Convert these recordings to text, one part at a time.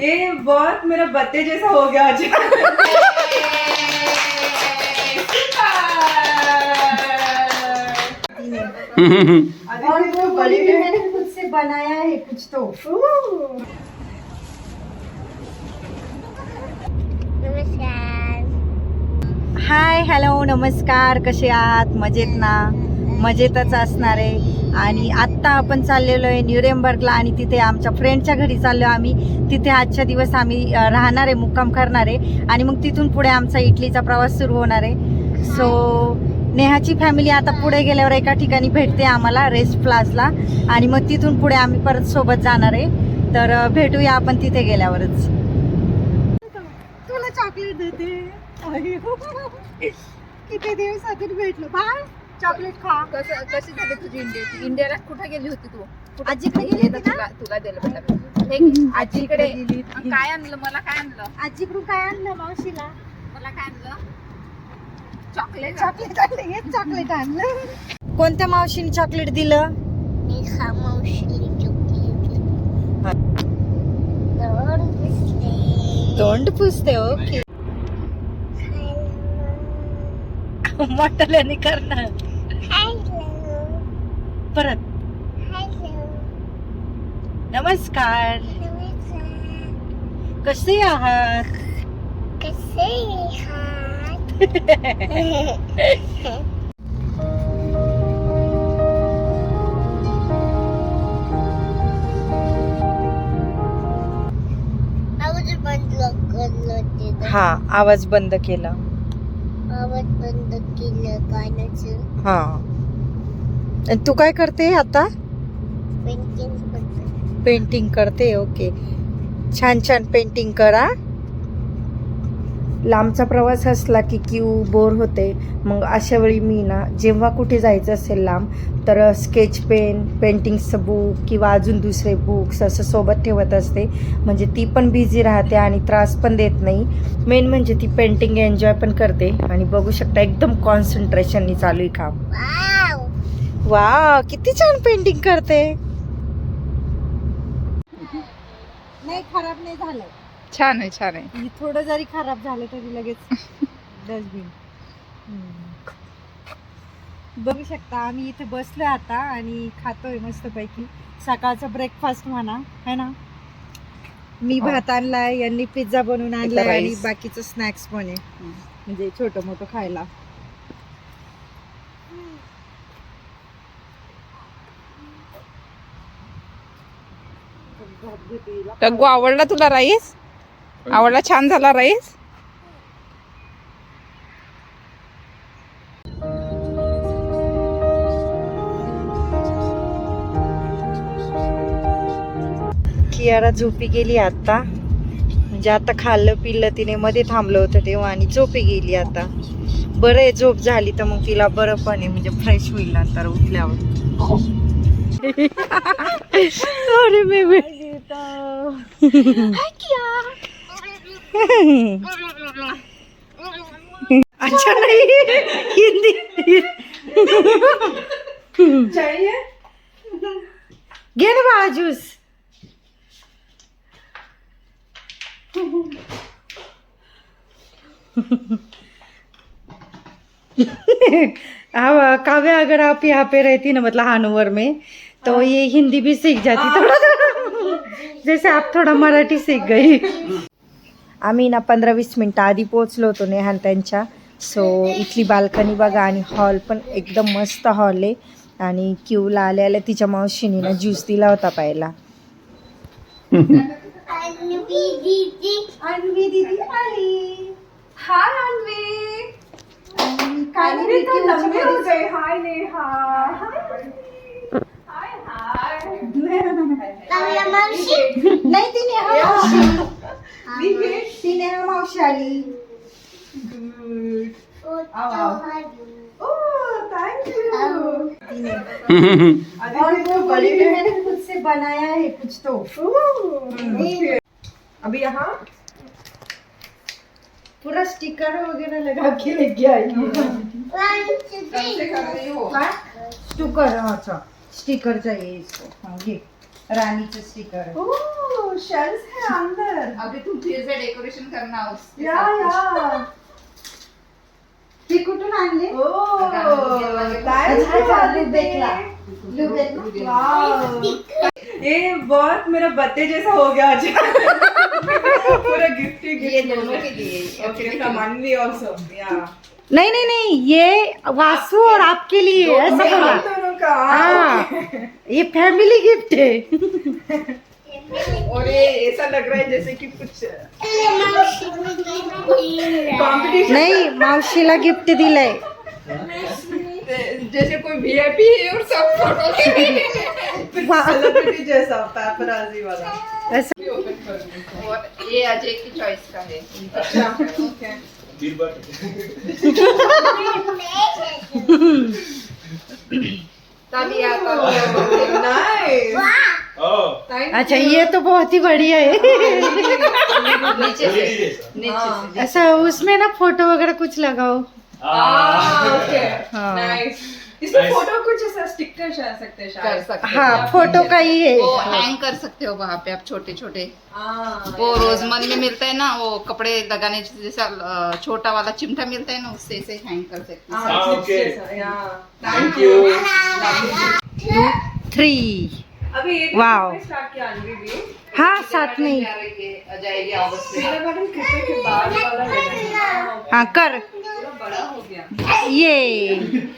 ये बहुत मेरा बत्ते जैसा हो गया आज। और वो बोली कि मैंने खुद से बनाया है कुछ तो। हाय हॅलो नमस्कार कसे आहात? मजेत ना? मजेतच असणार आहे. आणि आत्ता आपण चाललेलो आहे न्यूरेमबर्गला आणि तिथे आमच्या फ्रेंडच्या घरी चाललो आम्ही. तिथे आजच्या दिवस आम्ही राहणार आहे मुक्काम करणार आहे. आणि मग तिथून पुढे आमचा इटलीचा प्रवास सुरू होणार आहे. सो नेहाची फॅमिली आता पुढे गेल्यावर एका ठिकाणी भेटते आम्हाला रेस्ट प्लाझला आणि मग तिथून पुढे आम्ही परत सोबत जाणार आहे. तर भेटूया आपण तिथे गेल्यावरच. तुला चॉकलेट देते. किती दिवसातून भेटलो. बाय चॉकलेट खा. कसं कशी झाली तुझी इंडियाची इंडियाला कुठे गेली होती तू? कुठं- आजीकडे हे गेली तर होती ना? तुला तुला दिलं बेटा हे घे. आजीकडे गेली होती. काय आणलं? मला काय आणलं? आजीकडून काय आणलं मावशीला? मला काय आणलं? चॉकलेट. चॉकलेट आणलं हेच चॉकलेट आणलं. कोणत्या मावशीने चॉकलेट दिलं? तोंड पुसते ओके. मोठल्याने करणार. परत. नमस्कार. कसे आहात? हा आवाज बंद केला. बंद केलं गाण्याचं हा. आणि तू काय करते आता? पेंटिंग करते. ओके छान छान पेंटिंग करा. लांबचा प्रवास असला की क्यू बोर होते. मग अशा वेळी मी ना जेव्हा कुठे जायचं असेल लांब तर स्केच पेन पेंटिंगचं बुक किंवा अजून दुसरे बुक्स असं सोबत ठेवत असते. म्हणजे ती पण बिझी राहते आणि त्रास पण देत नाही. मेन म्हणजे ती पेंटिंग एन्जॉय पण करते. आणि बघू शकता एकदम कॉन्सन्ट्रेशननी चालू आहे काम. वा किती छान पेंटिंग करते. नाही खराब नाही झालं. छान आहे छान आहे. थोडं जरी खराब झालं तरी लगेच डस्टबिन. बघू शकता आम्ही इथे बसलोय आता आणि खातोय मस्तपैकी. सकाळचा ब्रेकफास्ट म्हणा है ना? मी हो. भात आणलाय यांनी पिझ्झा बनवून आणलाय आणि rice. बाकीचं स्नॅक्स पण आहे. म्हणजे छोटं मोठं खायला. रघु आवडला तुला राईस आवडला छान झाला राईस. कियारा झोपी गेली आता. म्हणजे आता खाल्लं पिल्लं तिने मध्ये थांबलं होतं तेव्हा आणि झोपी गेली आता. बरं आहे झोप झाली तर मग तिला बरं पण आहे म्हणजे फ्रेश होईल नंतर उठल्यावर. अरे बेबी अच्छा नहीं हिंदी। चाहिए ज्यूस हाँ काव्य अगर आप यहाँ पे रहती ना मतलब हानोवर में तो ये हिंदी भी सीख जाती। थोड़ा थोड़ा जैसे आप थोड़ा मराठी सीख गई। आम्ही ना पंधरा वीस मिनटं आधी पोचलो होतो नेहान त्यांच्या सो इथली बाल्कनी बघा आणि हॉल पण एकदम मस्त हॉल आहे आणि क्यूला आल्या आल्या तिच्या मावशीने ना ज्यूस दिला होता प्यायला अन्वी दीदी अन्वी दिदी आली हाय अन्वी काय अन्वी तो लंबे हो गए हाय नेहा हाय हाय काव्या मावशी नाही ती नेहा नेहा मावशी आली गुड ओ आओ, आओ. ओह थैंक यू तिने अभी और तो वो बोली बड़ी कि है मैंने खुद से बनाया है कुछ तो। ओह, अभी यहाँ? पूरा स्टिकर वगैरह लगा के लेके आई है। वन टू कैसे कर रही हो। स्टिकर अच्छा। स्टिकर चाहिए इसको। हाँ ये। राणीचं स्टिकर ओह शेल्स है अंदर। अभी तुम फिर से डेकोरेशन करना उसके या. या। ती कुठून आणली? ओह अच्छा, थैंक अच्छा, यू बहुत मेरा बर्थडे जैसा हो गया आज। पूरा गिफ्ट ही ये दोनों के लिए ओके फ्रॉम अन्वी आल्सो या नहीं नहीं नहीं ये वासु और आपके लिए ऐसा दोनों का हाँ ये फैमिली गिफ्ट है। और ये ऐसा लग रहा है जैसे कि कुछ नाही मावशीला गिफ्ट दिलंय. जैसे कोई वीआईपी है और सब फ़ोटो सेलिब्रिटी जैसा पैपराजी वाला. असं और ये अजय की चॉइस का है. ओके तालिया तालिया नाइस थैंक अच्छा ये तो बहुत ही बढ़िया है। नीचे से। नीचे से। ऐसा उसमें ना फ़ोटो वगैरह कुछ लगाओ। हाँ। इसमें फ़ोटो कुछ ऐसा स्टिकर सकते कर सकते हाँ फ़ोटो का ही है। वो हैंग कर सकते हो वहाँ पे आप छोटे छोटे हाँ वो रोजमन में मिलता है ना वो कपड़े लगाने जैसा छोटा वाला चिमटा मिलता है ना उससे ऐसे हैंग कर सकते हो। हाँ. थ्री अभी एक Wow. स्टार्ट किया अनवी भी हाँ साथ में ही। है जाएगी के बाद वाला है। हाँ कर। पूरा बड़ा हो गया ये।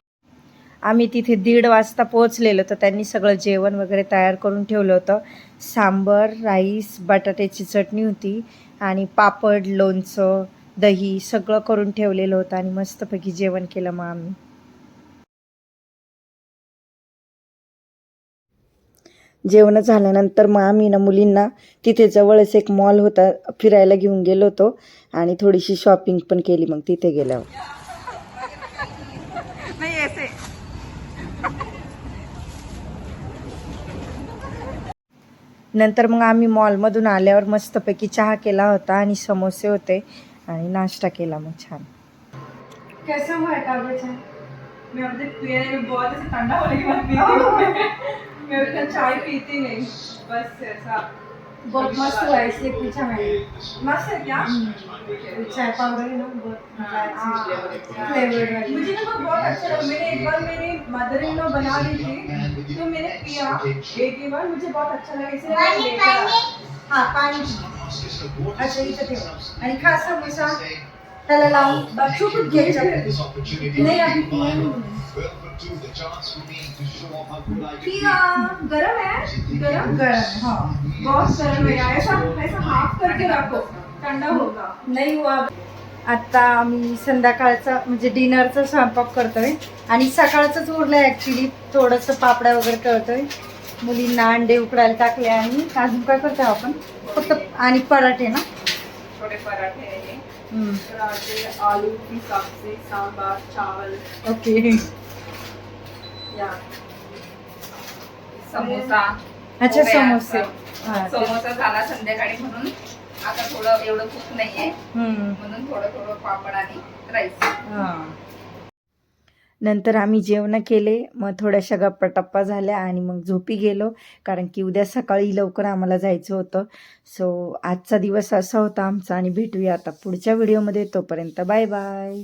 आम्ही तिथे दीड वाजता पोहोचलेलो तर त्यांनी सगळं जेवण वगैरे तयार करून ठेवलं होतं. सांबर राईस बटाट्याची चटणी होती आणि पापड लोणचं दही सगळं करून ठेवलेलं होतं आणि मस्तपैकी जेवण केलं मग आम्ही. जेवण झाल्यानंतर मग आम्ही ना मुलींना तिथे जवळच एक मॉल होता फिरायला घेऊन गेलो होतो. आणि थोडीशी शॉपिंग पण केली मग तिथे गेल्यावर. नंतर मग आम्ही मॉलमधून आल्यावर मस्तपैकी चहा केला होता आणि समोसे होते आणि नाश्ता केला मग छान. कैसा हुआ मैं अपने में बहुत ऐसे ठंडा मैं उतना चाय पीती नहीं बस ऐसा बहुत मस्त हुआ इसलिए पूछा मैंने। मस्त है क्या? चाय पाउडर है ना बहुत फ्लेवर्ड मुझे ना बहुत अच्छा लगा। मैंने एक बार मेरी मदर इन लॉ बना ली थी तो मैंने पिया। एक ही बार मुझे बहुत अच्छा लगा इसलिए मैंने लेकर आया। हा पाणी अच्छा इथं ठेव आणि खा समोसा त्याला लावून बच्चों को घ्यायचा नहीं. पिया गरम है गरम गरम हा. बहुत गरम है ऐसा ऐसा हाफ करके रखो. ठंडा होगा. नाही हुआ. आता आम्ही संध्याकाळचा म्हणजे डिनरचा स्वयंपाक करतोय. आणि सकाळचंच उरलंय ॲक्च्युली थोडंसं पापड्या वगैरे करतोय मुलींना अंडे उकडायला टाकले आणि अजून काय करतोय आपण? फक्त आणि पराठे ना? छोटे पराठे आलू की सब्जी सांबर चावल. ओके. समोसा. अच्छा समोसे. हा, समोसा झाला संध्याकाळी म्हणून. आता थोडं एवढं भूक नाहीये. म्हणून थोडं थोडं पापड आणि राईस हा. नंतर आम्ही जेवण केले. मग थोड्याशा गप्पा टप्पा झाल्या आणि मग झोपी गेलो. कारण की उद्या सकाळी लवकर आम्हाला जायचं होतं. सो आजचा दिवस असा होता आमचा आणि भेटूया आता पुढच्या व्हिडिओमध्ये तोपर्यंत बाय बाय